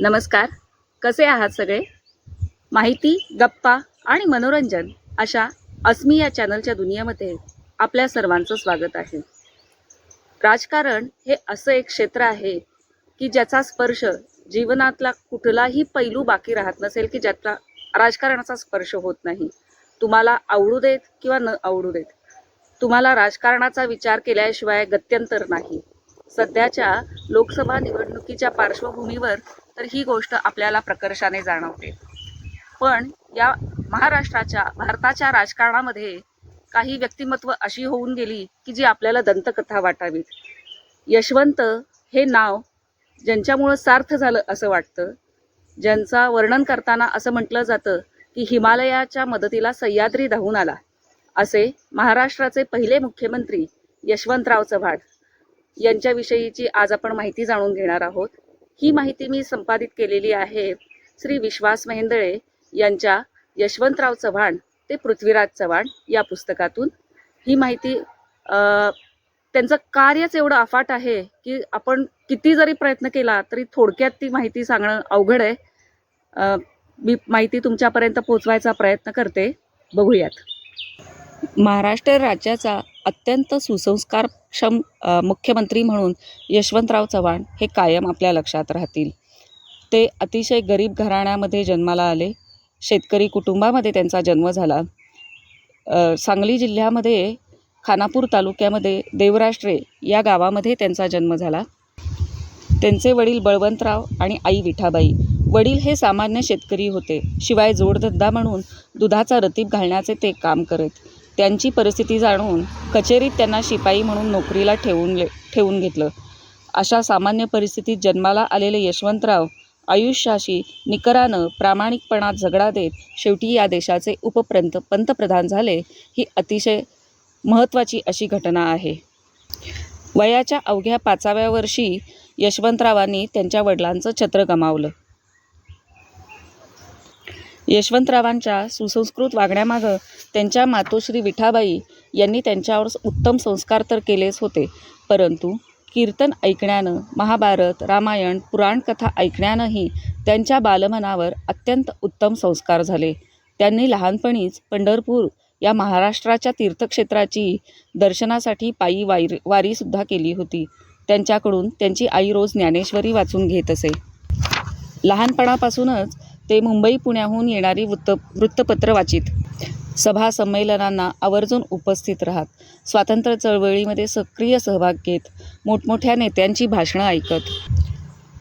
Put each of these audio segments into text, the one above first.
नमस्कार. कसे आहात सगळे? माहिती गप्पा आणि मनोरंजन अशा अस्मी या चॅनलच्या दुनियेमध्ये आपल्या सर्वांचं स्वागत आहे. राजकारण हे असं एक क्षेत्र आहे की ज्याचा स्पर्श जीवनातला कुठलाही पैलू बाकी राहत नसेल की ज्याचा राजकारणाचा स्पर्श होत नाही. तुम्हाला आवडू देत किंवा न आवडू देत. तुम्हाला राजकारणाचा विचार केल्याशिवाय गत्यंतर नाही. सध्याच्या लोकसभा निवडणुकीच्या पार्श्वभूमीवर तर ही गोष्ट आपल्याला प्रकर्षाने जाणवते. पण या महाराष्ट्राच्या भारताच्या राजकारणामध्ये काही व्यक्तिमत्व अशी होऊन गेली की जी आपल्याला दंतकथा वाटावीत. यशवंत हे नाव ज्यांच्यामुळं सार्थ झालं असं वाटतं ज्यांचा वर्णन करताना असं म्हटलं जातं की हिमालयाच्या मदतीला सह्याद्री धावून आला असे महाराष्ट्राचे पहिले मुख्यमंत्री यशवंतराव चव्हाण यांच्याविषयीची आज आपण माहिती जाणून घेणार आहोत. ही माहिती मी संपादित केलेली आहे श्री विश्वास मेहेंदळे यांच्या यशवंतराव चव्हाण ते पृथ्वीराज चव्हाण या पुस्तकातून. ही माहिती त्यांचं कार्यच एवढं अफाट आहे की आपण किती जरी प्रयत्न केला तरी थोडक्यात ती माहिती सांगणं अवघड आहे. मी माहिती तुमच्यापर्यंत पोचवायचा प्रयत्न करते. बघूयात. महाराष्ट्र राज्याचा अत्यंत सुसंस्कारक्षम मुख्यमंत्री म्हणून यशवंतराव चव्हाण हे कायम आपल्या लक्षात राहतील. ते अतिशय गरीब घराण्यामध्ये जन्माला आले. शेतकरी कुटुंबामध्ये त्यांचा जन्म झाला. सांगली जिल्ह्यामध्ये खानापूर तालुक्यामध्ये देवराष्ट्रे या गावामध्ये त्यांचा जन्म झाला. त्यांचे वडील बळवंतराव आणि आई विठाबाई. वडील हे सामान्य शेतकरी होते. शिवाय जोडधंदा म्हणून दुधाचा रतीब घालण्याचे ते काम करत. त्यांची परिस्थिती जाणून कचेरीत त्यांना शिपाई म्हणून नोकरीला ठेवून ले ठेवून घेतलं. अशा सामान्य परिस्थितीत जन्माला आलेले यशवंतराव आयुष्याशी निकरानं प्रामाणिकपणात झगडा देत शेवटी या देशाचे उपप्रंत पंतप्रधान झाले ही अतिशय महत्त्वाची अशी घटना आहे. वयाच्या अवघ्या पाचाव्या वर्षी यशवंतरावांनी त्यांच्या वडिलांचं छत्र गमावलं. यशवंतरावांच्या सुसंस्कृत वागण्यामागं त्यांच्या मातोश्री विठाबाई यांनी त्यांच्यावर उत्तम संस्कार तर केलेच होते. परंतु कीर्तन ऐकण्यानं महाभारत रामायण पुराणकथा ऐकण्यानंही त्यांच्या बालमनावर अत्यंत उत्तम संस्कार झाले. त्यांनी लहानपणीच पंढरपूर या महाराष्ट्राच्या तीर्थक्षेत्राची दर्शनासाठी पायी वारी वारीसुद्धा केली होती. त्यांच्याकडून त्यांची आई रोज ज्ञानेश्वरी वाचून घेत असे. लहानपणापासूनच ते मुंबई पुण्याहून येणारी वृत्त वृत्तपत्र वाचित. सभा संमेलनांना आवर्जून उपस्थित राहत. स्वातंत्र्य चळवळीमध्ये सक्रिय सहभाग घेत मोठमोठ्या नेत्यांची भाषणं ऐकत.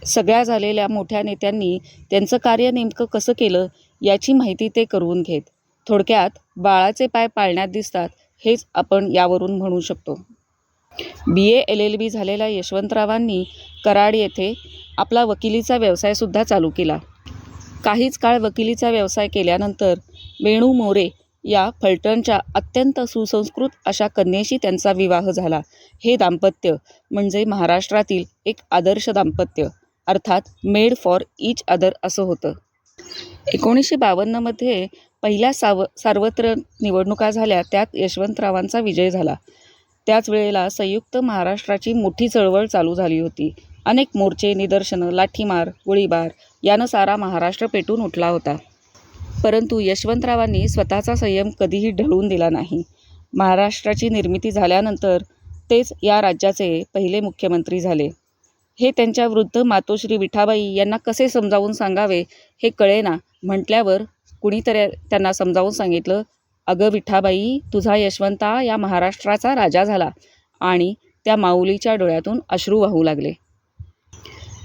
सगळ्या झालेल्या मोठ्या नेत्यांनी त्यांचं कार्य नेमकं कसं केलं याची माहिती ते करून घेत. थोडक्यात बाळाचे पाय पाळण्यात दिसतात हेच आपण यावरून म्हणू शकतो. B. A. L. L. B. झालेल्या यशवंतरावांनी कराड येथे आपला वकिलीचा व्यवसायसुद्धा चालू केला. काहीच काळ वकिलीचा व्यवसाय केल्यानंतर वेणू मोरे या फलटणच्या अत्यंत सुसंस्कृत अशा कन्येशी त्यांचा विवाह झाला. हे दाम्पत्य म्हणजे महाराष्ट्रातील एक आदर्श दाम्पत्य अर्थात मेड फॉर इच अदर असं होतं. एकोणीसशे बावन्नमध्ये पहिल्या साव सार्वत्र निवडणुका झाल्या त्यात यशवंतरावांचा विजय झाला. त्याच वेळेला संयुक्त महाराष्ट्राची मोठी चळवळ चालू झाली होती. अनेक मोर्चे निदर्शनं लाठीमार गोळीबार यानं सारा महाराष्ट्र पेटून उठला होता. परंतु यशवंतरावांनी स्वतःचा संयम कधीही ढळून दिला नाही. महाराष्ट्राची निर्मिती झाल्यानंतर तेच या राज्याचे पहिले मुख्यमंत्री झाले. हे त्यांच्या वृद्ध मातोश्री विठाबाई यांना कसे समजावून सांगावे हे कळेना म्हटल्यावर कुणीतरी त्यांना समजावून सांगितलं अगं विठाबाई तुझा यशवंता या महाराष्ट्राचा राजा झाला आणि त्या माऊलीच्या डोळ्यातून अश्रू वाहू लागले.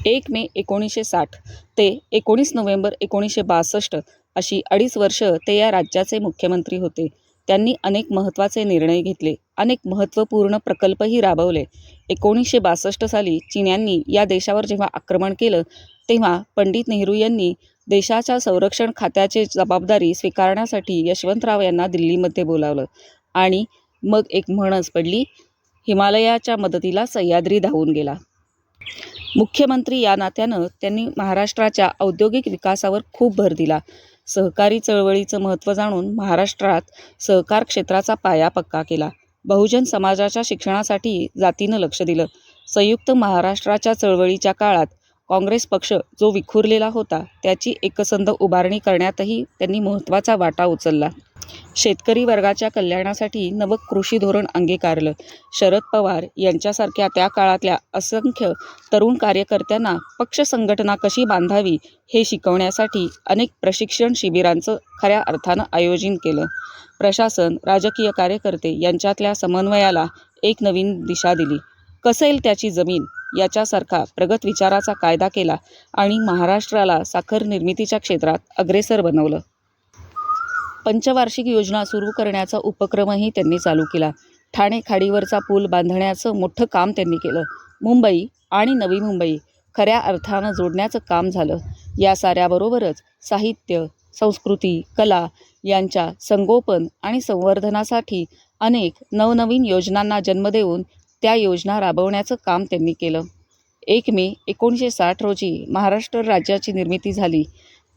एक मे एकोणीसशे साठ ते एकोणीस नोव्हेंबर एकोणीसशे बासष्ट अशी अडीच वर्ष ते या राज्याचे मुख्यमंत्री होते. त्यांनी अनेक महत्त्वाचे निर्णय घेतले. अनेक महत्त्वपूर्ण प्रकल्पही राबवले. एकोणीसशे बासष्ट साली चीन्यांनी या देशावर जेव्हा आक्रमण केलं तेव्हा पंडित नेहरू यांनी देशाच्या संरक्षण खात्याची जबाबदारी स्वीकारण्यासाठी यशवंतराव यांना दिल्लीमध्ये बोलावलं आणि मग एक म्हणच पडली हिमालयाच्या मदतीला सह्याद्री धावून गेला. मुख्यमंत्री या नात्यानं त्यांनी महाराष्ट्राच्या औद्योगिक विकासावर खूप भर दिला. सहकारी चळवळीचं महत्त्व जाणून महाराष्ट्रात सहकार क्षेत्राचा पाया पक्का केला. बहुजन समाजाच्या शिक्षणासाठी जातीनं लक्ष दिलं. संयुक्त महाराष्ट्राच्या चळवळीच्या काळात काँग्रेस पक्ष जो विखुरलेला होता त्याची एकसंध उभारणी करण्यातही त्यांनी महत्त्वाचा वाटा उचलला. शेतकरी वर्गाच्या कल्याणासाठी नवं कृषी धोरण अंगीकारलं. शरद पवार यांच्यासारख्या त्या काळातल्या असंख्य तरुण कार्यकर्त्यांना पक्ष संघटना कशी बांधावी हे शिकवण्यासाठी अनेक प्रशिक्षण शिबिरांचं खऱ्या अर्थानं आयोजन केलं. प्रशासन राजकीय कार्यकर्ते यांच्यातल्या समन्वयाला एक नवीन दिशा दिली. कसेल त्याची जमीन? याच्यासारखा प्रगत विचाराचा कायदा केला आणि महाराष्ट्राला साखर निर्मितीच्या क्षेत्रात अग्रेसर बनवलं. पंचवार्षिक योजना सुरू करण्याचा उपक्रमही त्यांनी चालू केला. ठाणे खाडीवरचा पूल बांधण्याचं मोठं काम त्यांनी केलं. मुंबई आणि नवी मुंबई खऱ्या अर्थानं जोडण्याचं काम झालं. या साऱ्याबरोबरच साहित्य संस्कृती कला यांच्या संगोपन आणि संवर्धनासाठी अनेक नवनवीन योजनांना जन्म देऊन त्या योजना राबवण्याचं काम त्यांनी केलं. एक मे एकोणीसशे साठ रोजी महाराष्ट्र राज्याची निर्मिती झाली.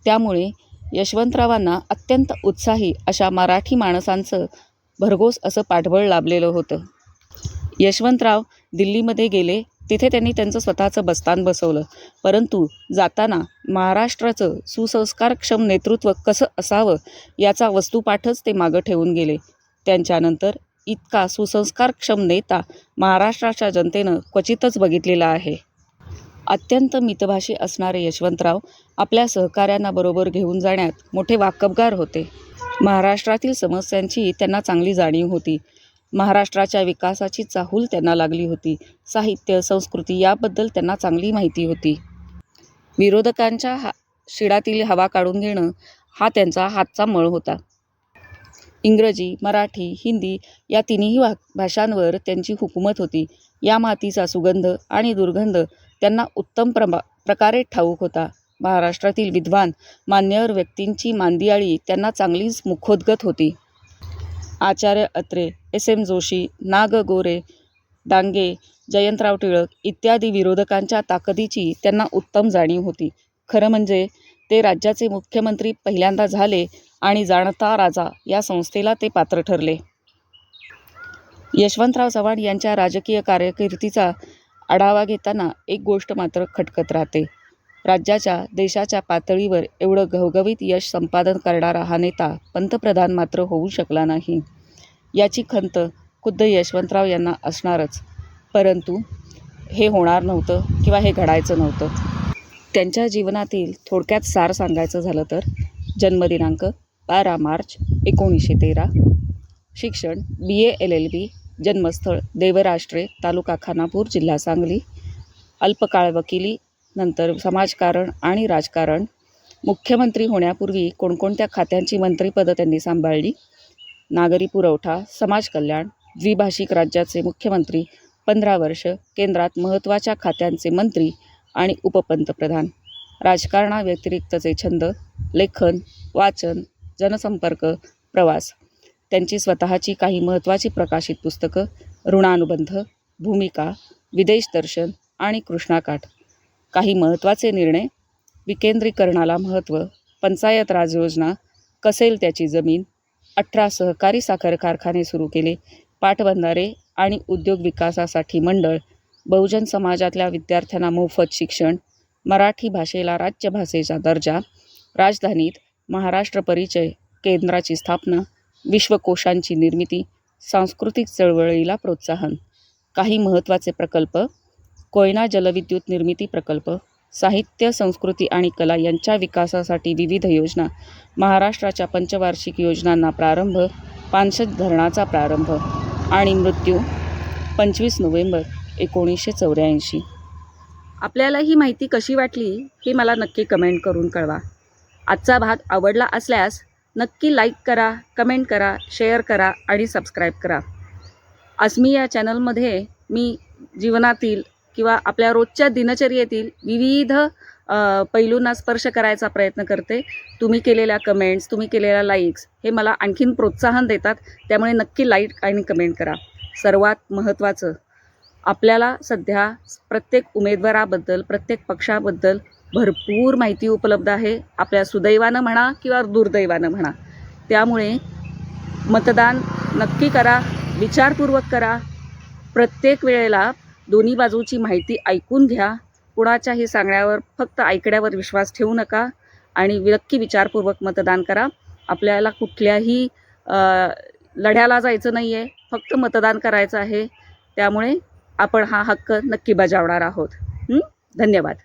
त्यामुळे यशवंतरावांना अत्यंत उत्साही अशा मराठी माणसांचं भरघोस असं पाठबळ लाभलेलं होतं. यशवंतराव दिल्लीमध्ये गेले तिथे त्यांनी त्यांचं स्वतःचं बस्तान बसवलं. परंतु जाताना महाराष्ट्राचं सुसंस्कारक्षम नेतृत्व कसं असावं याचा वस्तुपाठच ते मागं ठेवून गेले. त्यांच्यानंतर इतका सुसंस्कारक्षम नेता महाराष्ट्राच्या जनतेनं क्वचितच बघितलेला आहे. अत्यंत मितभाषी असणारे यशवंतराव आपल्या सहकाऱ्यांना बरोबर घेऊन जाण्यात मोठे वाकबगार होते. महाराष्ट्रातील समस्यांची त्यांना चांगली जाणीव होती. महाराष्ट्राच्या विकासाची चाहूल त्यांना लागली होती. साहित्य संस्कृती याबद्दल त्यांना चांगली माहिती होती. विरोधकांच्या हा शिडातील हवा काढून घेणं हा त्यांचा हातचा मळ होता. इंग्रजी मराठी हिंदी या तिन्ही भा भाषांवर त्यांची हुकूमत होती. या मातीचा सुगंध आणि दुर्गंध त्यांना उत्तम प्रमा प्रकारे ठाऊक होता. महाराष्ट्रातील विद्वान मान्यवर व्यक्तींची मांदियाळी त्यांना चांगलीच मुखोद्गत होती. आचार्य अत्रे एस. एम. जोशी नाग गोरे डांगे जयंतराव टिळक इत्यादी विरोधकांच्या ताकदीची त्यांना उत्तम जाणीव होती. खरं म्हणजे ते राज्याचे मुख्यमंत्री पहिल्यांदा झाले आणि जाणता राजा या संस्थेला ते पात्र ठरले. यशवंतराव चव्हाण यांच्या राजकीय कारकिर्दीचा आढावा घेताना एक गोष्ट मात्र खटकत राहते. राज्याच्या देशाच्या पातळीवर एवढं घवघवीत यश संपादन करणारा हा नेता पंतप्रधान मात्र होऊ शकला नाही. याची खंत खुद्द यशवंतराव यांना असणारच. परंतु हे होणार नव्हतं किंवा हे घडायचं नव्हतं. त्यांच्या जीवनातील थोडक्यात सार सांगायचं झालं तर जन्मदिनांक बारा मार्च एकोणीसशे तेरा. शिक्षण B A L L B जन्मस्थळ देवराष्ट्रे तालुका खानापूर जिल्हा सांगली. अल्पकाळ वकिली नंतर समाजकारण आणि राजकारण. मुख्यमंत्री होण्यापूर्वी कोणकोणत्या खात्यांची मंत्रिपदं त्यांनी सांभाळली? नागरी पुरवठा समाज कल्याण द्विभाषिक राज्याचे मुख्यमंत्री पंधरा वर्ष केंद्रात महत्त्वाच्या खात्यांचे मंत्री आणि उपपंतप्रधान. राजकारणाव्यतिरिक्तचे छंद लेखन वाचन जनसंपर्क प्रवास. त्यांची स्वतःची काही महत्त्वाची प्रकाशित पुस्तकं ऋणानुबंध भूमिका विदेश दर्शन आणि कृष्णाकाठ. काही महत्त्वाचे निर्णय विकेंद्रीकरणाला महत्त्व पंचायत राज योजना कसेल त्याची जमीन अठरा सहकारी साखर कारखाने सुरू केले पाटबंधारे आणि उद्योग विकासासाठी मंडळ बहुजन समाजातल्या विद्यार्थ्यांना मोफत शिक्षण मराठी भाषेला राज्यभाषेचा दर्जा राजधानीत महाराष्ट्र परिचय केंद्राची स्थापना विश्वकोशांची निर्मिती सांस्कृतिक चळवळीला प्रोत्साहन काही महत्त्वाचे प्रकल्प कोयना जलविद्युत निर्मिती प्रकल्प साहित्य संस्कृती आणि कला यांच्या विकासासाठी विविध योजना महाराष्ट्राच्या पंचवार्षिक योजनांना प्रारंभ पानशत धरणाचा प्रारंभ आणि मृत्यू पंचवीस नोव्हेंबर एकोणीसशे चौऱ्याऐंशी. आपल्याला ही माहिती कशी वाटली हे मला नक्की कमेंट करून कळवा. आजचा भाग आवडला असल्यास नक्की लाईक करा कमेंट करा शेअर करा आणि सबस्क्राईब करा. अस्मी या चॅनलमध्ये मी जीवनातील किंवा आपल्या रोजच्या दिनचर्येतील विविध पैलूंना स्पर्श करायचा प्रयत्न करते. तुम्ही केलेल्या कमेंट्स तुम्ही केलेल्या लाईक्स हे मला आणखीन प्रोत्साहन देतात. त्यामुळे नक्की लाईक आणि कमेंट करा. सर्वात महत्त्वाचं आपल्याला सध्या प्रत्येक उमेदवाराबद्दल प्रत्येक पक्षाबद्दल भरपूर माहिती उपलब्ध आहे. आपल्या सुदैवानं म्हणा किंवा दुर्दैवानं म्हणा. त्यामुळे मतदान नक्की करा विचारपूर्वक करा. प्रत्येक वेळेला दोन्ही बाजूची माहिती ऐकून घ्या. कुणाच्याही सांगण्यावर फक्त ऐकण्यावर विश्वास ठेवू नका आणि नक्की विचारपूर्वक मतदान करा. आपल्याला कुठल्याही लढ्याला जायचं नाही आहे फक्त मतदान करायचं आहे. त्यामुळे आपण हा हक्क नक्की बजावणार आहोत. धन्यवाद.